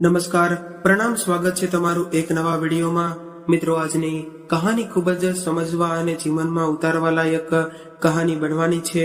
નમસ્કાર, પ્રણામ સ્વાગત છે તમારું એક નવા વિડીયોમાં. મિત્રો, આજની કહાની ખૂબ જ સમજવા અને જીવનમાં ઉતારવા લાયક કહાની બનવાની છે.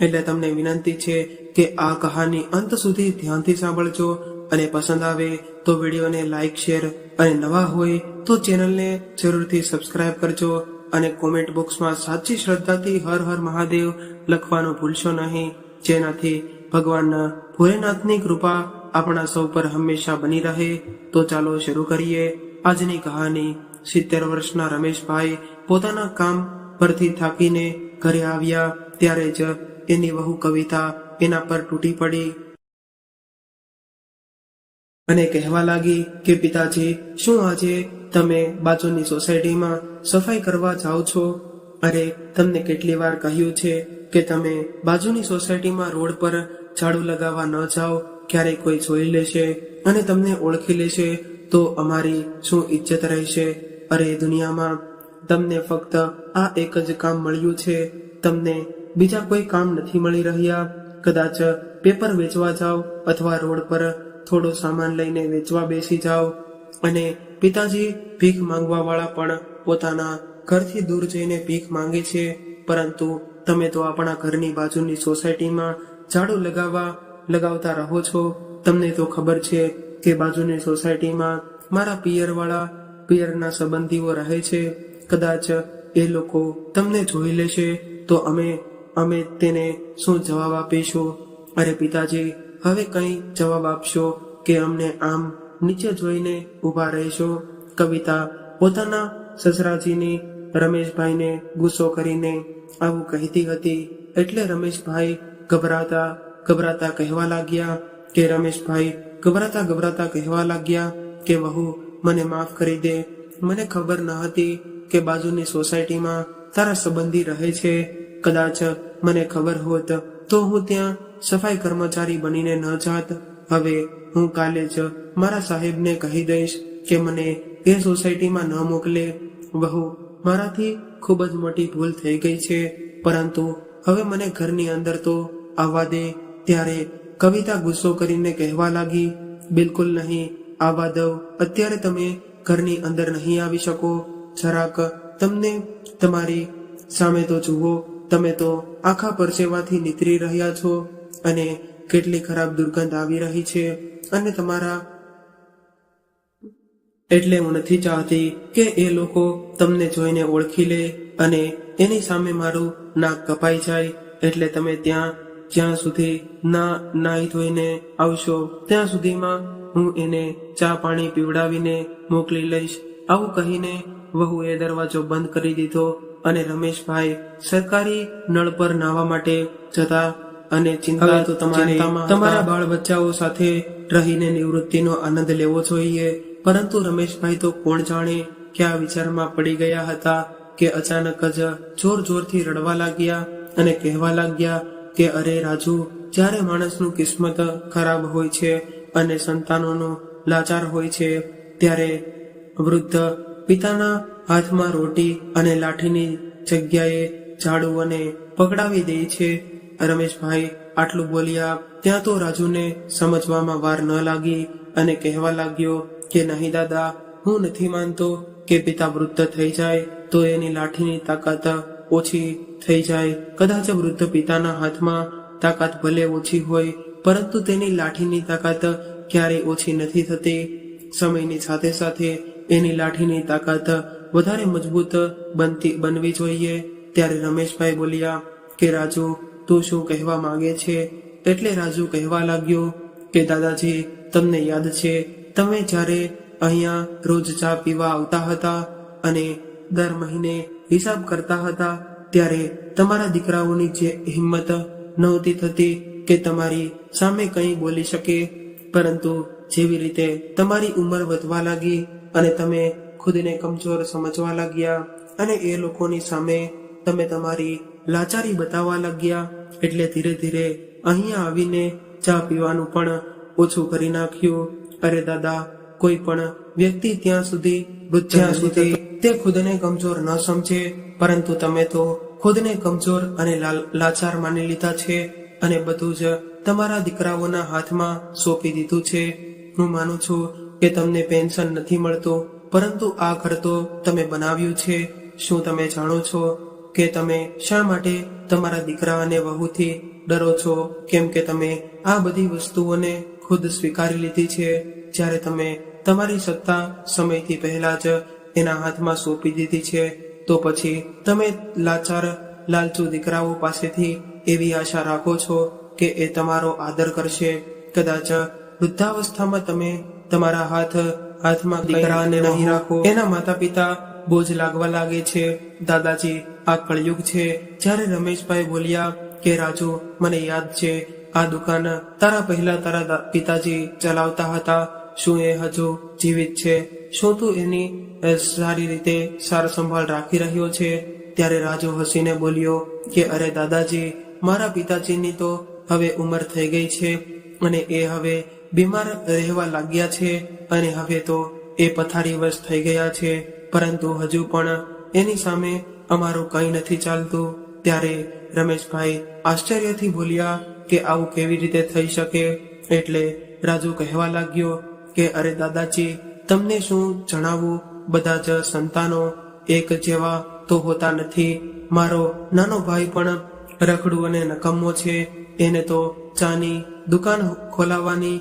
એટલે તમને વિનંતી છે કે આ કહાની અંત સુધી ધ્યાનથી સાંભળજો અને પસંદ આવે તો વિડીયોને લાઈક, શેર અને નવા હોય તો ચેનલને જરૂરથી સબસ્ક્રાઇબ કરજો અને કોમેન્ટ બોક્સમાં સાચી શ્રદ્ધાથી હર હર મહાદેવ લખવાનું ભૂલશો નહીં. જેનાથી ભગવાનના ભોલેનાથની કૃપા આપણા સૌ પર હંમેશા બની રહે, તો ચાલો શરૂ કરીએ. આજની કહાની સિત્તેર વર્ષના રમેશભાઈ પોતાના કામ પરથી થાકીને ઘરે આવ્યા, ત્યારે જ એની વહુ કવિતા એના પર તૂટી પડી અને કહેવા લાગી કે, પિતાજી, શું આજે તમે બાજુની સોસાયટીમાં સફાઈ કરવા જાઓ છો? અરે, તમને કેટલી વાર કહ્યું છે કે, તમે બાજુની સોસાયટીમાં રોડ પર ઝાડુ લગાવવા ન જાઓ. ક્યારેક કોઈ જોઈ લેશે અને તમને ઓળખી લેશે, તો અમારી શું ઇજ્જત રહેશે? અરે, દુનિયામાં તમને ફક્ત આ એક જ કામ મળ્યું છે. તમને બીજા કોઈ કામ નથી મળી રહ્યા. કદાચ પેપર વેચવા જાઓ અથવા રોડ પર થોડો સામાન લઈને વેચવા બેસી જાઓ. અને પિતાજી ભીખ માંગવા વાળા પણ પોતાના ઘરથી દૂર જઈને ભીખ માંગે છે. પરંતુ તમે તો આપણા ઘરની બાજુની સોસાયટીમાં ઝાડુ લગાવવા લગાવતા રહો છો. તમને તો ખબર છે કે બાજુની સોસાયટીમાં મારા પિયરવાળા પિયરના સંબંધીઓ રહે છે. કદાચ એ લોકો તમને જોઈ લેશે તો અમે અમે તેને શું જવાબ આપીશું? અરે પિતાજી, હવે કંઈ જવાબ આપશો કે અમને આમ નીચે જોઈને ઊભા રહેશો? કવિતા પોતાના સસરાજીની રમેશભાઈને ગુસ્સો કરીને આવું કહેતી હતી એટલે રમેશભાઈ ગભરાતા ગભરાતા કહેવા લાગ્યા કે, રમેશભાઈ, ગભરાતા ગભરાતા કહેવા લાગ્યા કે, વહુ, મને માફ કરી દે. મને ખબર ન હતી કે બાજુની સોસાયટીમાં તારા સંબંધી રહે છે. કદાચ મને ખબર હોત તો હું ત્યાં સફાઈ કર્મચારી બનીને ન જાત. હવે હું કાલે જ મારા સાહેબને કહી દઈશ કે, મને એ સોસાયટીમાં ન મોકલે. વહુ, મારાથી ખૂબ જ મોટી ભૂલ થઈ ગઈ છે. પરંતુ હવે મને ઘરની અંદર તો આવવા દે. ત્યારે કવિતા ગુસ્સો કરીને કહેવા લાગી, બિલકુલ નહીં આવવા દઉં અત્યારે તમે ઘરની અંદર નહીં આવી શકો. જરાક તમને તમારી સામે તો જુઓ, તમે તો આખા પરસેવાથી નીતરી રહ્યા છો અને કેટલી ખરાબ દુર્ગંધ આવી રહી છે અને તમારા એટલે હું નથી ચાહતી કે એ લોકો તમને જોઈને ઓળખી લે અને એની સામે મારું નાક કપાઈ જાય. એટલે તમે ત્યાં જ્યાં સુધી ના નાહી ધોઈને આવશો ત્યાં સુધીમાં હું એને ચા પાણી પીવડાવીને મોકલી લઈશ. આવું કહીને વહુએ દરવાજો બંધ કરી દીધો અને રમેશભાઈ સરકારી નળ પર નાહવા માટે જતા અને ચિંતા તો તમારે તમારા બાળ બચ્ચાઓ સાથે રહીને નિવૃત્તિનો આનંદ લેવો જોઈએ. પરંતુ રમેશભાઈ તો કોણ જાણે ક્યાં વિચારમાં પડી ગયા હતા કે અચાનક જ જોર જોરથી રડવા લાગ્યા અને કહેવા લાગ્યા કે અરે રાજુ, જ્યારે માણસનું કિસ્મત ખરાબ હોય છે અને સંતાનોનો લાચાર હોય છે, ત્યારે વૃદ્ધ પિતાના હાથમાં રોટી અને લાઠીની જગ્યાએ ઝાડુ અને પકડાવી દે છે. રમેશભાઈ આટલું બોલ્યા, ત્યાં તો રાજુને સમજવામાં વાર ન લાગી અને કહેવા લાગ્યો કે નહીં દાદા, હું નથી માનતો કે પિતા વૃદ્ધ થઈ જાય તો એની લાઠીની તાકાત ઓછી થઈ જાય. કદાચ વૃદ્ધ પિતાના હાથમાં તાકાત ભલે ઓછી હોય, પરંતુ તેની લાઠીની તાકાત ક્યારેય ઓછી નથી થતી. સમયની સાથે સાથે એની લાઠીની તાકાત વધારે મજબૂત બનતી, બનવી જોઈએ. ત્યારે રમેશભાઈ બોલ્યા કે, રાજુ, તું શું કહેવા માંગે છે? એટલે રાજુ કહેવા લાગ્યો કે, દાદાજી, તમને યાદ છે, તમે જ્યારે અહીંયા રોજ ચા પીવા આવતા હતા અને દર મહિને હિસાબ કરતા હતા ત્યારે તમારા દીકરાઓની જે હિંમત નહોતી થતી કે તમારી સામે કંઈ બોલી શકે, પરંતુ જેવી રીતે તમારી ઉંમર વધવા લાગી અને તમે ખુદને કમજોર સમજવા લાગ્યા અને એ લોકોની સામે તમે તમારી લાચારી બતાવવા લાગ્યા, એટલે ધીરે ધીરે અહીંયા આવીને ચા પીવાનું પણ ઓછું કરી નાખ્યું. અરે દાદા, કોઈ પણ વ્યક્તિ ત્યાં સુધી જ્યાં સુધી તે ખુદને કમજોર ન સમજે, પરંતુ તમે તો ખુદને કમજોર અને લાચાર માની લીધા છે અને બધું જ તમારા દીકરાઓના હાથમાં સોંપી દીધું છે. હું માનું છું કે તમને પેન્શન નથી મળતું, પરંતુ આ ઘર તો તમે બનાવ્યું છે. શું તમે જાણો છો કે તમે શા માટે તમારા દીકરા અને વહુથી ડરો છો? કેમ કે તમે આ બધી વસ્તુઓને ખુદ સ્વીકારી લીધી છે. જ્યારે તમે તમારી સત્તા સમયથી પહેલા જ એના હાથમાં સોંપી દીધી છે તો પછી તમે લાચાર લાલચુ દીકરાઓ પાસેથી એવી આશા રાખો છો કે એ તમારો આદર કરશે. કદાચ વૃદ્ધાવસ્થામાં તમે તમારા હાથ હાથમાં દીકરાને નહીં રાખો. એના માતા પિતા બોજ લાગવા લાગે છે. દાદાજી આ કળયુગ છે. જ્યારે રમેશભાઈ બોલ્યા કે રાજુ મને યાદ છે આ દુકાન તારા પહેલા તારા પિતાજી ચલાવતા હતા. શું એ હજુ જીવિત છે? શું તું એની સારી રીતે સાર સંભાળ રાખી રહ્યો છે? ત્યારે રાજુ હસીને બોલ્યો કે, અરે દાદાજી, મારા પિતાજીની તો હવે ઉંમર થઈ ગઈ છે અને એ હવે બીમાર રહેવા લાગ્યા છે અને હવે તો એ પથારી વશ થઈ ગયા છે. પરંતુ હજુ પણ એની સામે અમારું કંઈ નથી ચાલતું. ત્યારે રમેશભાઈ આશ્ચર્યથી બોલ્યા કે, આવું કેવી રીતે થઈ શકે? એટલે રાજુ કહેવા લાગ્યો કે અરે દાદાજી, તમને શું જણાવું? બધા જ સંતાનો એક જેવા તો હોતા નથી. મારો નાનો ભાઈ પણ રખડું અને નકમ્મો છે. એને તો ચાની દુકાન ખોલાવવાની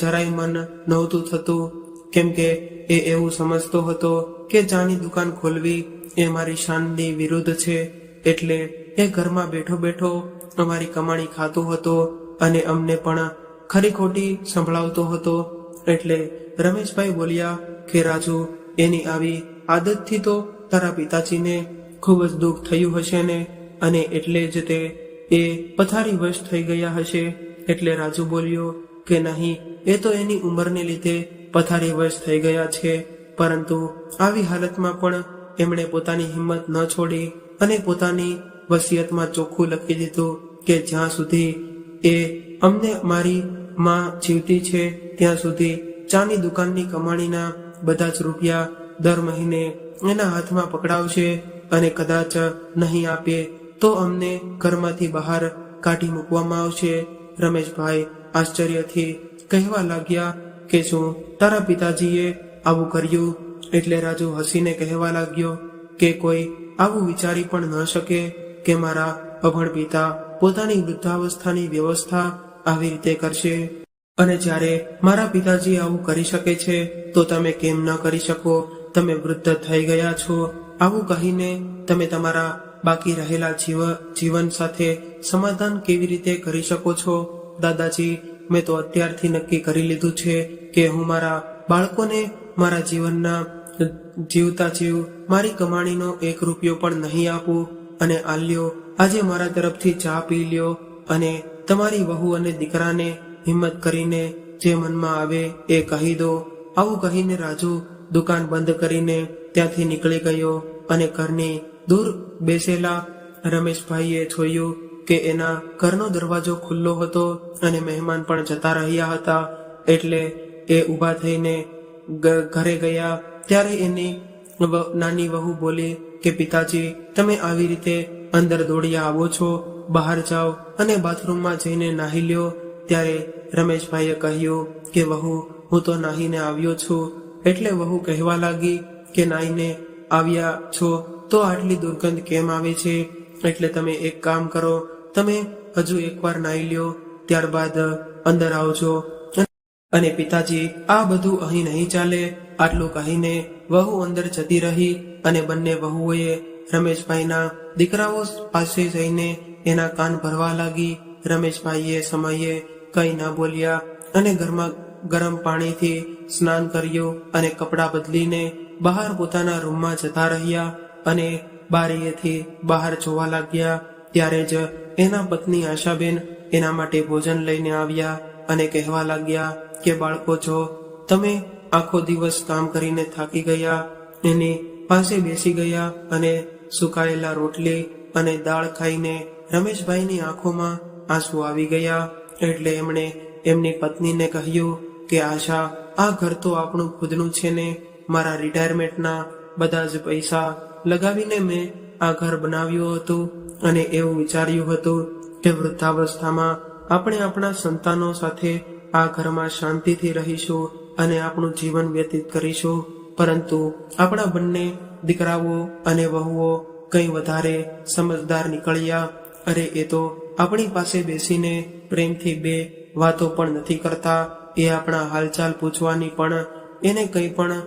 જરાય મન નહોતું થતું. કેમ કે એ એવું સમજતો હતો કે ચાની દુકાન ખોલવી એ મારી શાનની વિરુદ્ધ છે. એટલે એ ઘરમાં બેઠો બેઠો અમારી કમાણી ખાતો હતો અને અમને પણ ખરી ખોટી સંભળાવતો હતો. એટલે રમેશભાઈ બોલ્યા કે, રાજુ, એની આવી આદતથી તો તારા પિતાજીને ખૂબ જ દુઃખ થયું હશે ને? અને એટલે જ તે એ પથારી વશ થઈ ગયા હશે? એટલે રાજુ બોલ્યો કે, નહીં, એ તો એની ઉંમરને લીધે પથારી વશ થઈ ગયા છે. પરંતુ આવી હાલતમાં પણ એમણે પોતાની હિંમત ન છોડી અને પોતાની વસિયતમાં ચોખ્ખું લખી દીધું કે, જ્યાં સુધી એ અમને મારી માં જીવતી છે, ત્યાં સુધી ચાની દુકાનની કમાણીના બધા જ રૂપિયા દર મહિને એના હાથમાં પકડાવશે અને કદાચ નહીં આપે તો અમને ઘરમાંથી બહાર કાઢી મૂકવામાં આવશે. રમેશભાઈ આશ્ચર્યથી કહેવા લાગ્યા કે શું તારા પિતાજીએ આવું કર્યું? એટલે રાજુ હસીને કહેવા લાગ્યો કે કોઈ આવું વિચારી પણ ન શકે કે મારા અભણ પિતા પોતાની વૃદ્ધાવસ્થાની વ્યવસ્થા આવી રીતે કરશે? અને જ્યારે મારા પિતાજી આવું કરી શકે છે, તો તમે કેમ ન કરી શકો? તમે વૃદ્ધ થઈ ગયા છો. આવું કહીને તમે તમારા બાકી રહેલા જીવ, જીવન સાથે સમાધાન કેવી રીતે કરી શકો છો? દાદાજી, મેં તો અત્યારથી નક્કી કરી લીધું છે કે હું મારા બાળકોને મારા જીવનના જીવતા જીવ, મારી કમાણીનો એક રૂપિયો પણ નહીં આપું. અને આલ્યો, આજે મારા તરફથી ચા પી લ્યો અને તમારી વહુ અને દીકરાને હિંમત કરીને જે મનમાં આવે એ કહી દો. આવું કહીને રાજુ દુકાન બંધ કરીને ત્યાંથી નીકળી ગયો અને ઘરની દૂર બેસેલા રમેશભાઈએ જોયું કે એના ઘરનો દરવાજો ખુલ્લો હતો અને મહેમાન પણ જતા રહ્યા હતા એટલે એ ઊભા થઈને ઘરે ગયા. ત્યારે એની નાની વહુ બોલી કે, પિતાજી, તમે આવી રીતે અંદર દોડ્યા આવો છો? બહાર જાઓ અને બાથરૂમમાં જઈને નાહી લ્યો. ત્યારે રમેશભાઈએ કહ્યું કે, વહુ, હું તો નાહીને આવ્યો છું. એટલે વહુ કહેવા લાગી કે, નાહીને આવ્યા છો તો આટલી દુર્ગંધ કેમ આવે છે? એટલે તમે એક કામ કરો, તમે હજુ એકવાર નાહી લ્યો. ત્યારબાદ અંદર આવજો. અને પિતાજી, આ બધું અહીં નહીં ચાલે. આટલું કહીને વહુ અંદર જતી રહી અને બંને વહુઓએ રમેશભાઈના દીકરાઓ પાસે જઈને એના કાન ભરવા લાગી. રમેશભાઈએ સમયે કંઈ ના બોલ્યા અને ઘરમાં ગરમ પાણીથી સ્નાન કર્યું અને કપડાં બદલીને બહાર પોતાના રૂમમાં જતા રહ્યા અને બારીએથી બહાર જોવા લાગ્યા. ત્યારે જ એના પત્ની આશાબેન એના માટે ભોજન લઈને આવ્યા અને કહેવા લાગ્યા કે, બાળકો, જો તમે આખો દિવસ કામ કરીને થાકી ગયા, એની પાસે બેસી ગયા અને સુકાયેલા રોટલી અને દાળ ખાઈને રમેશભાઈની આંખોમાં આંસુ આવી ગયા એટલે એમણે એમની પત્નીને કહ્યું કે, આશા, આ ઘર તો આપણું ખુદનું છે ને. મારા રિટાયરમેન્ટના બધા જ પૈસા લગાવીને મેં આ ઘર બનાવ્યું હતું અને એવું વિચાર્યું હતું કે વૃદ્ધાવસ્થામાં આપણે આપણા સંતાનો સાથે આ ઘરમાં શાંતિથી રહીશું અને આપણું જીવન વ્યતીત કરીશું. પરંતુ આપણા બંને દીકરાઓ અને વહુઓ કંઈ વધારે સમજદાર નીકળ્યા અરે, એ તો આપણી પાસે બેસીને પ્રેમથી બે વાતો પણ નથી કરતા. એ આપણા હાલચાલ પૂછવાની પણ એને કંઈ પણ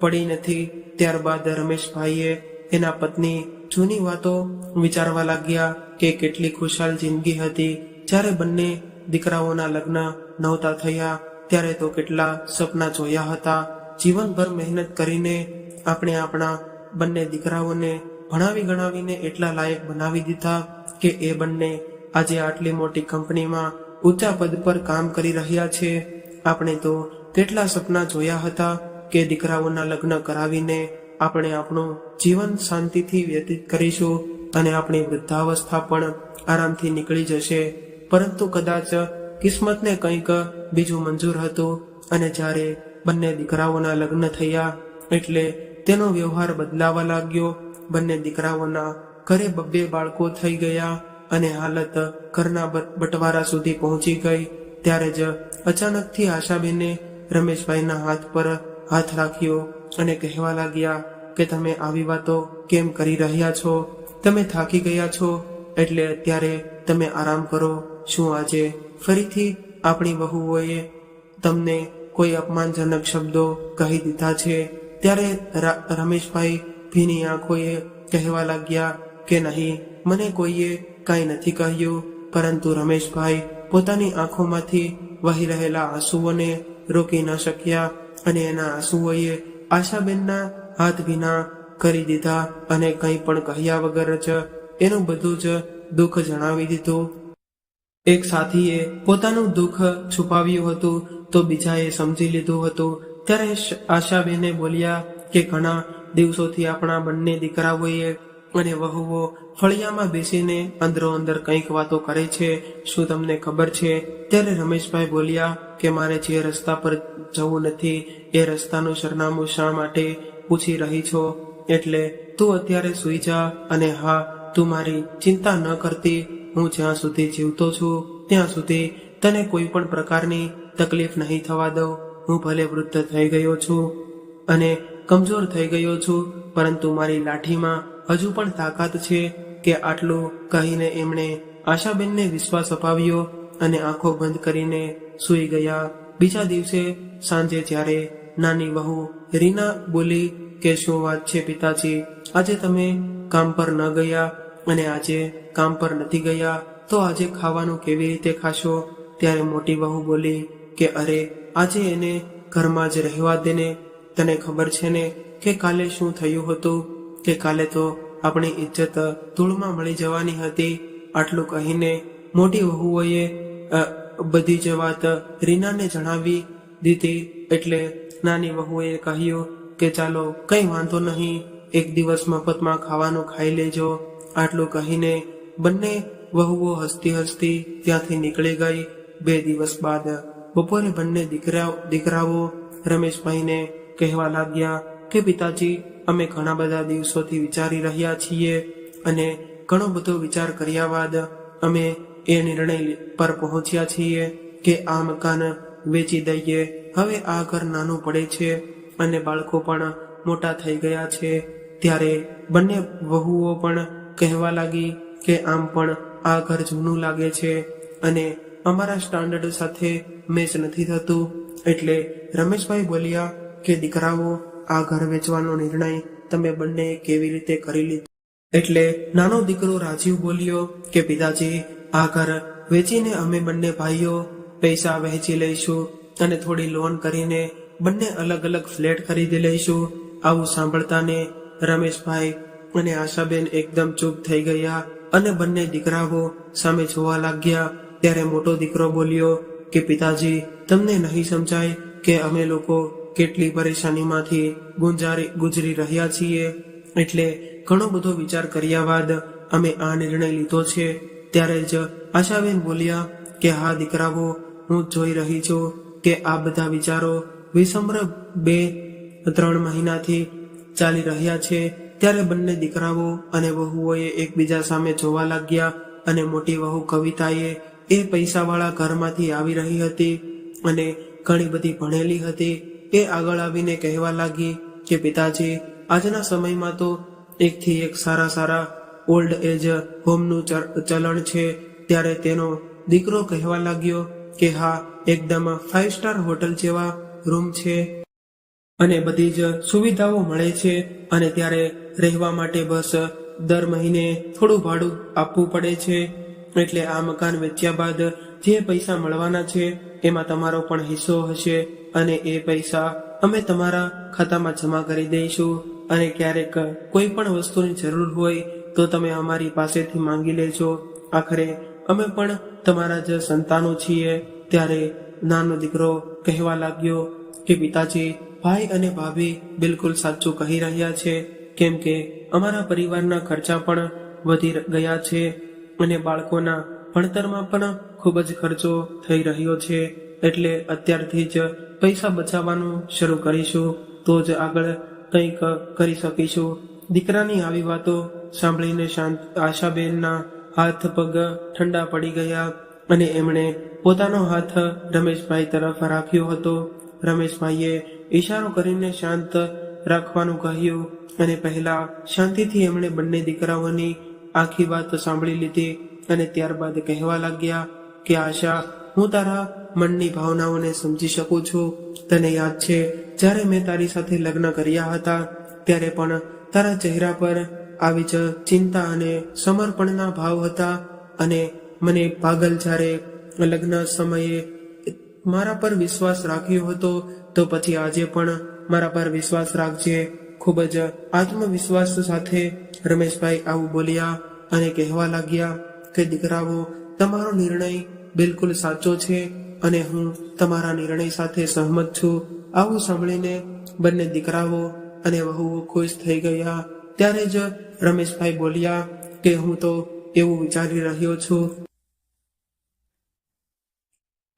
પડી નથી. ત્યારબાદ રમેશભાઈએ એના પત્ની જૂની વાતો વિચારવા લાગ્યા કે કેટલી ખુશાલ જિંદગી હતી. જ્યારે બંને દીકરાઓના લગ્ન નહોતા થયા, ત્યારે તો કેટલા સપના જોયા હતા. જીવનભર મહેનત કરીને આપણે આપણા બંને દીકરાઓને ભણાવી ગણાવીને એટલા લાયક બનાવી દીધા. કે એ બંને આજે આટલી મોટી કંપનીમાં ઊંચા પદ પર કામ કરી રહ્યા છે. આપણે તો કેટલા સપના જોયા હતા કે દીકરાઓના લગ્ન કરાવીને આપણે આપણું જીવન શાંતિથી વ્યતીત કરીશું અને આપણી વૃદ્ધાવસ્થા પણ આરામથી નીકળી જશે. પરંતુ કદાચ કિસ્મતને કંઈક બીજું મંજૂર હતું અને જ્યારે બંને દીકરાઓના લગ્ન થયા એટલે તેનો વ્યવહાર બદલાવા લાગ્યો. બંને દીકરાઓના ઘરે બબ્બે બાળકો થઈ ગયા અને હાલત ઘરના બટવારા સુધી પહોંચી ગઈ. ત્યારે જ અચાનકથી આશાબેને રમેશભાઈના હાથ પર હાથ રાખ્યો અને કહેવા લાગ્યા કે તમે આવી વાતો કેમ કરી રહ્યા છો? તમે થાકી ગયા છો? એટલે અત્યારે તમે આરામ કરો. શું આજે ફરીથી આપણી વહુઓએ તમને કોઈ અપમાનજનક શબ્દો કહી દીધા છે? ત્યારે રમેશભાઈ ભીની આંખોએ કહેવા લાગ્યા કે નહીં, મને કોઈએ કાંઈ નથી કહ્યું, પરંતુ રમેશભાઈ પોતાની આંખોમાંથી વહી રહેલા આંસુઓને રોકી ન શક્યા અને એના આંસુઓએ આશાબેનના હાથ ભીના કરી દીધા અને કંઈ પણ કહ્યા વગર જ એનું બધું જ દુઃખ જણાવી દીધું. એક સાથીએ પોતાનું દુઃખ છુપાવ્યું હતું તો બીજાએ સમજી લીધું હતું. ત્યારે આશાબેને બોલ્યા કે ઘણા દિવસોથી આપણા બંને દીકરાઓએ અને વહુઓ ફળિયામાં બેસીને અંદરો અંદર કંઈક વાતો કરે છે, શું તમને ખબર છે? ત્યારે રમેશભાઈ બોલ્યા કે મારે જે રસ્તા પર જવું નથી, એ રસ્તાનું સરનામું શા માટે પૂછી રહી છો? એટલે તું અત્યારે સૂઈ જા અને હા, તું મારી ચિંતા ન કરતી, હું જ્યાં સુધી જીવતો છું, ત્યાં સુધી તને કોઈ પણ પ્રકારની તકલીફ નહીં થવા દઉં. હું ભલે વૃદ્ધ થઈ ગયો છું અને કમજોર થઈ ગયો છું, પરંતુ મારી લાઠીમાં હજુ પણ તાકાત છે કે આટલું કહીને એમણે આશાબેનને વિશ્વાસ અપાવ્યો અને આંખો બંધ કરીને સૂઈ ગયા. બીજા દિવસે સાંજે જ્યારે નાની વહુ રીના બોલી કે શું વાત છે પિતાજી, આજે તમે કામ પર ન ગયા અને આજે કામ પર નથી ગયા, તો આજે ખાવાનું કેવી રીતે ખાશો? ત્યારે મોટી વહુ બોલી કે અરે, આજે એને ઘરમાં જ રહેવા દેને. તને ખબર છે ને કે કાલે શું થયું હતું? કે કાલે તો આપણી ઇજ્જત ધૂળમાં મળી જવાની હતી. આટલું કહીને મોટી વહુઓએ બધી જ વાત રીનાને જણાવી દીધી. એટલે નાની વહુએ કહ્યું કે ચાલો, કંઈ વાંધો નહીં, એક દિવસ મફતમાં ખાવાનું ખાઈ લેજો. આટલું કહીને બંને વહુઓ હસતી હસતી ત્યાંથી નીકળી ગઈ. બે દિવસ બાદ બપોરે બંને દીકરા દીકરાઓ રમેશભાઈને કહેવા લાગ્યા કે પિતાજી, અમે ઘણા બધા દિવસોથી વિચારી રહ્યા છીએ અને ઘણો બધો વિચાર કર્યા બાદ અમે એ નિર્ણય પર પહોંચ્યા છીએ કે આ મકાન વેચી દઈએ. હવે આ ઘર નાનું પડે છે અને બાળકો પણ મોટા થઈ ગયા છે. ત્યારે બંને વહુઓ પણ કહેવા લાગી કે આમ પણ આ ઘર જૂનું લાગે છે અને અમારા સ્ટાન્ડર્ડ સાથે મેચ નથી થતું. એટલે રમેશભાઈ બોલ્યા કે, દીકરાઓ આ ઘર વેચવાનો નિર્ણય તમે બંને કેવી રીતે કરી લીધો? એટલે નાનો દીકરો રાજીવ બોલ્યો કે, પિતાજી, આ ઘર વેચીને અમે બંને ભાઈઓ પૈસા વહેંચી લઈશું અને થોડી લોન કરીને બંને અલગ અલગ ફ્લેટ ખરીદી લઈશું. આવું સાંભળતાને રમેશભાઈ અને આશાબેન એકદમ ચૂપ થઈ ગયા અને બંને દીકરાઓ સામે જોવા લાગ્યા. ત્યારે મોટો દીકરો બોલ્યો કે, પિતાજી, તમને નહીં સમજાય કે અમે લોકો કેટલી પરેશાનીમાંથી ગુંજારી, ગુજરી રહ્યા છીએ? એટલે ઘણો બધો વિચાર કર્યા બાદ અમે આ નિર્ણય લીધો છે. ત્યારે જ આશાબેન બોલ્યા કે, હા, દીકરાઓ, હું જોઈ રહી છું કે આ બધા વિચારો વિસમ્ર બે, ત્રણ મહિનાથી ચાલી રહ્યા છે. ત્યારે બંને દીકરાઓ અને વહુઓએ એકબીજા સામે જોવા લાગ્યા અને મોટી વહુ કવિતાએ એ પૈસાવાળા ઘરમાંથી આવી રહી હતી અને ઘણી બધી ભણેલી હતી. એ આગળ આવીને કહેવા લાગી કે, પિતાજી, આજના સમયમાં તો એકથી એક સારા સારા ઓલ્ડ એજ હોમનું ચલણ છે. ત્યારે તેનો દીકરો કહેવા લાગ્યો કે, હા, એકદમ ફાઇવ સ્ટાર હોટલ જેવા રૂમ છે અને બધી જ સુવિધાઓ મળે છે અને ત્યારે રહેવા માટે બસ દર મહિને થોડું ભાડું આપવું પડે છે. એટલે આ મકાન વેચ્યા બાદ જે પૈસા મળવાના છે, એમાં તમારો પણ હિસ્સો હશે. અને એ પૈસા અમે તમારા ખાતામાં જમા કરી દઈશું. અને ક્યારેક કોઈ પણ વસ્તુની જરૂર હોય તો તમે અમારી પાસેથી માંગી લેજો. આખરે અમે પણ તમારા જ સંતાનો છીએ. ત્યારે નાનો દીકરો કહેવા લાગ્યો કે, પિતાજી, ભાઈ અને ભાભી બિલકુલ સાચું કહી રહ્યા છે. કેમ કે અમારા પરિવારના ખર્ચા પણ વધી ગયા છે અને બાળકોના ભણતરમાં પણ ખૂબ જ ખર્ચો થઈ રહ્યો છે. એટલે અત્યારથી જ પૈસા બચાવવાનું શરૂ કરીશું. તો જ આગળ કંઈક કરી શકીશું. દીકરાની આવી વાતો સાંભળીને શાંત આશાબેનના હાથ પગ ઠંડા પડી ગયા અને એમણે પોતાનો હાથ રમેશભાઈ તરફ રાખ્યો હતો. રમેશભાઈએ ઈશારો કરીને શાંત રાખવાનું કહ્યું અને પહેલા શાંતિથી એમણે બંને દીકરાઓની આખી વાત સાંભળી લીધી અને ત્યારબાદ કહેવા લાગ્યા કે, આશા હું તારા મનની ભાવનાઓને સમજી શકું છું. તને યાદ છે, જ્યારે મેં તારી સાથે લગ્ન કર્યા હતા, ત્યારે પણ તારા ચહેરા પર આવી જ ચિંતા અને સમર્પણના ભાવ હતા અને મને પાગલ જ્યારે લગ્ન સમયે મારા પર વિશ્વાસ રાખ્યો હતો, તો પછી આજે પણ મારા પર વિશ્વાસ રાખજે. ખૂબ જ આત્મવિશ્વાસ સાથે રમેશભાઈ આવું બોલ્યા અને કહેવા લાગ્યા કે, દીકરાઓ, તમારો નિર્ણય બિલકુલ સાચો છે અને હું તમારા નિર્ણય સાથે સહમત છું. આવું સાંભળીને બંને દીકરાઓ અને વહુઓ ખુશ થઈ ગયા. ત્યારે જ રમેશભાઈ બોલ્યા કે હું તો એવું વિચારી રહ્યો છું.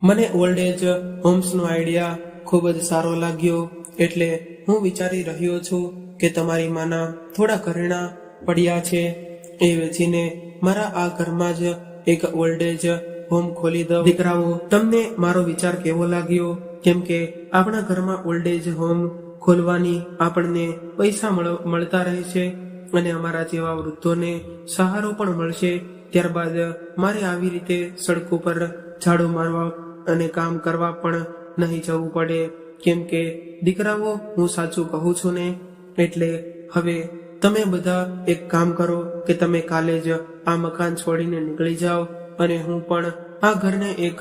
મને ઓલ્ડ એજ હોમ્સનો આઈડિયા ખૂબ જ સારો લાગ્યો એટલે હું વિચારી રહ્યો છું કે તમારી માના થોડા ઘરેણા પડ્યા છે. એ વેચીને મારા આ ઘરમાં જ એક ઓલ્ડ એજ હોમ ખોલી દઉં. દીકરાઓ, તમને મારો વિચાર કેવો લાગ્યો? કેમ કે આપણા ઘરમાં ઓલ્ડ એજ હોમ ખોલવાની આપણને પૈસા મળ- મળતા રહે છે અને અમારા જેવા વૃદ્ધોને સહારો પણ મળશે. ત્યારબાદ મારે આવી રીતે સડકો પર ઝાડુ મારવા અને કામ કરવા પણ નહીં જવું પડે. કેમ કે દીકરાઓ, હું સાચું કહું છું ને? એટલે હવે તમે બધા એક કામ કરો કે તમે કાલે જ આ મકાન છોડીને નીકળી જાઓ. અને હું પણ આ ઘરને એક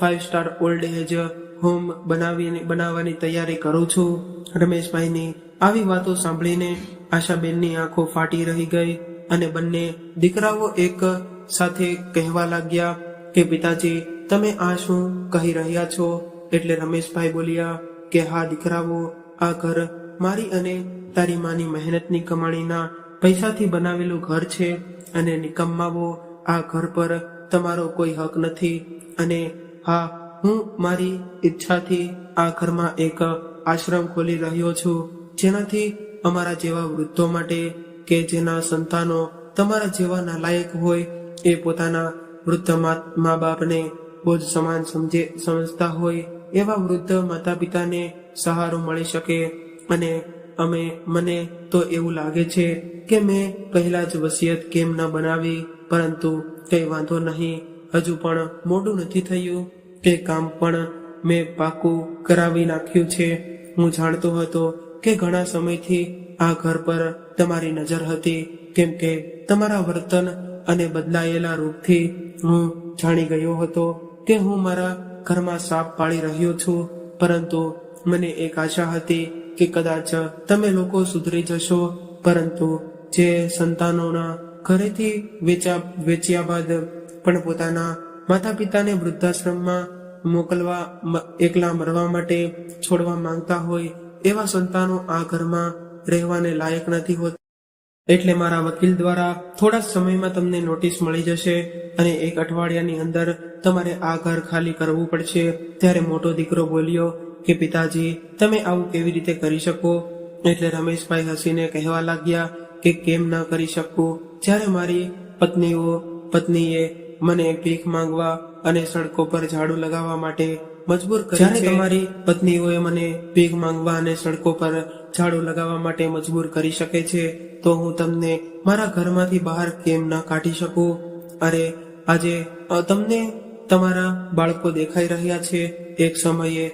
five star old age home બનાવીને બનાવવાની તૈયારી કરું છું. રમેશભાઈની આવી વાતો સાંભળીને આશાબેનની આંખો ફાટી રહી ગઈ અને બંને દીકરાઓ એક સાથે કહેવા લાગ્યા કે, પિતાજી, તમે આ શું કહી રહ્યા છો? એટલે રમેશભાઈ બોલ્યા કે, હા, દીકરાઓ, આ ઘર મારી અને તારી માની મહેનતની કમાણીના પૈસાથી બનાવેલું ઘર છે અને નિકમ્માવો આ ઘર પર તમારો કોઈ હક નથી અને હા, હું મારી ઈચ્છાથી આ ઘરમાં એક આશ્રમ ખોલી રહ્યો છું, જેનાથી અમારા જેવા વૃદ્ધો માટે કે જેના સંતાનો તમારા જેવા નાલાયક હોય એ પોતાના વૃદ્ધ મા બાપને બોજ સમાન સમજે, સમજતા હોય, એવા વૃદ્ધ માતા પિતાને સહારો મળી શકે અને અમે, મને તો એવું લાગે છે કે મેં પહેલા જ વસિયત કેમ ન બનાવી પરંતુ કઈ વાંધો નહીં. હજુ પણ મોડું નથી થયું. કે કામ પણ મેં પાકું કરાવી નાખ્યું છે. હું જાણતો હતો કે ઘણા સમયથી આ ઘર પર તમારી નજર હતી, કેમ કે તમારા વર્તન અને બદલાયેલા રૂપથી હું જાણી ગયો હતો કે હું મારા ઘરમાં સાપ પાળી રહ્યો છું. પરંતુ મને એક આશા હતી કે કદાચ તમે લોકો સુધરી જશો. પરંતુ જે સંતાનોના ઘરેથી વેચા, વેચ્યા બાદ પણ પોતાના માતા પિતાને વૃદ્ધાશ્રમમાં મોકલવા એકલા મરવા માટે છોડવા માંગતા હોય એવા સંતાનો આ ઘરમાં રહેવાને લાયક નથી હોતા. એટલે મારા વકીલ દ્વારા થોડા સમયમાં તમને નોટિસ મળી જશે અને એક અઠવાડિયાની અંદર તમારે આ ઘર ખાલી કરવું પડશે. ત્યારે મોટો દીકરો બોલ્યો કે, પિતાજી, તમે આવું કેવી રીતે કરી શકો? એટલે રમેશભાઈ હસીને કહેવા લાગ્યા કે, કેમ ન કરી શકું? જ્યારે મારી પત્નીઓ પત્નીએ મને ભીખ માંગવા અને સડકો પર ઝાડુ લગાવવા માટે મજબૂર કરી જ્યારે તમારી પત્નીઓએ મને ભીખ માંગવા અને સડકો પર ઝાડુ લગાવવા માટે મજબૂર કરી શકે છે તો હું તમને મારા ઘરમાંથી બહાર કેમ ન કાઢી શકું? અરે આજે તમને તમારા બાળકો દેખાઈ રહ્યા છે. એક સમયે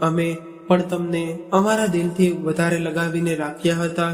અમે પણ તમને અમારા દિલથી વધારે લગાવીને રાખ્યા હતા.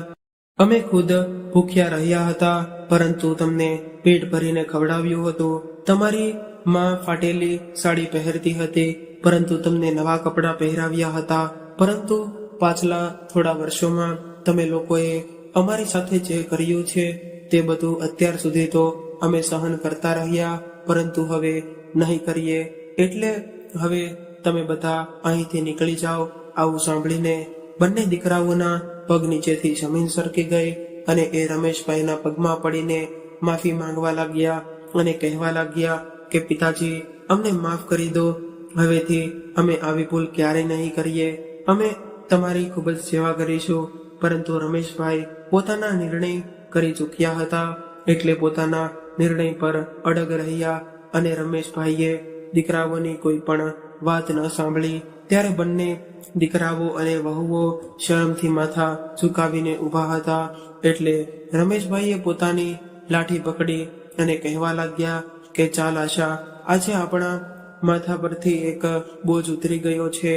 અમે ખુદ ભૂખ્યા રહ્યા હતા, પરંતુ તમને પેટ ભરીને ખવડાવ્યું હતું. તમારી માં ફાટેલી સાડી પહેરતી હતી, પરંતુ તમને નવા કપડાં પહેરાવ્યા હતા. પરંતુ પાછલા થોડા વર્ષોમાં તમે લોકોએ અમારી સાથે જે કર્યું છે, તે બધું અત્યાર સુધી તો અમે સહન કરતા રહ્યા, પરંતુ હવે નહીં કરીએ. એટલે હવે તમે બધા અહીંથી નીકળી જાઓ, આવું સાંભળીને બંને દીકરાઓના પગ નીચેથી જમીન સરકી ગઈ અને એ રમેશભાઈના પગમાં પડીને માફી માંગવા લાગ્યા અને કહેવા લાગ્યા કે, પિતાજી, અમને માફ કરી દો. હવેથી અમે આવી ભૂલ ક્યારેય નહીં કરીએ. અમે તમારી ખૂબ જ સેવા કરીશું. પરંતુ રમેશભાઈ પોતાના નિર્ણય કરી ચૂક્યા હતા એટલે પોતાના નિર્ણય પર અડગ રહ્યા અને રમેશભાઈએ દીકરાઓની કોઈ પણ વાત ન સાંભળી. ત્યારે બંને દીકરાઓ અને વહુઓ શરમથી માથા ઝુકાવીને ઊભા હતા. એટલે રમેશભાઈએ પોતાની લાઠી પકડી અને કહેવા લાગ્યા કે, ચાલ આશા, આજે આપણા માથા પરથી એક બોજ ઉતરી ગયો છે.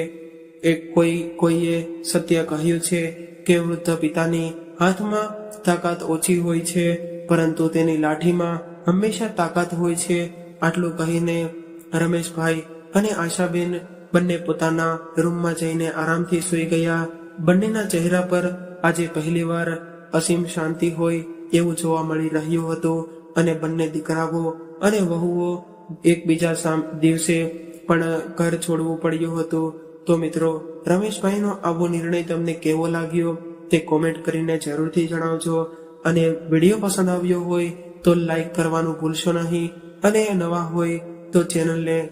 એક કોઈ, કોઈએ સત્ય કહ્યું છે કે, વૃદ્ધ પિતાની હાથમાં તાકાત ઓછી હોય છે, પરંતુ તેની લાઠીમાં હંમેશા તાકાત હોય છે. આટલું કહીને રમેશભાઈ અને આશાબેન બંને પોતાના રૂમમાં જઈને આરામથી સૂઈ ગયા. બંનેના ચહેરા પર આજે પહેલીવાર અસીમ શાંતિ હોય એવું જોવા મળી રહ્યું હતું અને બંને દીકરાઓ અને વહુઓ એકબીજા દિવસે પણ ઘર છોડવું પડ્યું હતું. તો મિત્રો, રમેશભાઈનો આવો નિર્ણય તમને કેવો લાગ્યો તે કોમેન્ટ કરીને જરૂરથી જણાવજો. અને વીડિયો પસંદ આવ્યો હોય તો લાઈક કરવાનું ભૂલશો નહીં. અને નવા હોય તો ચેનલને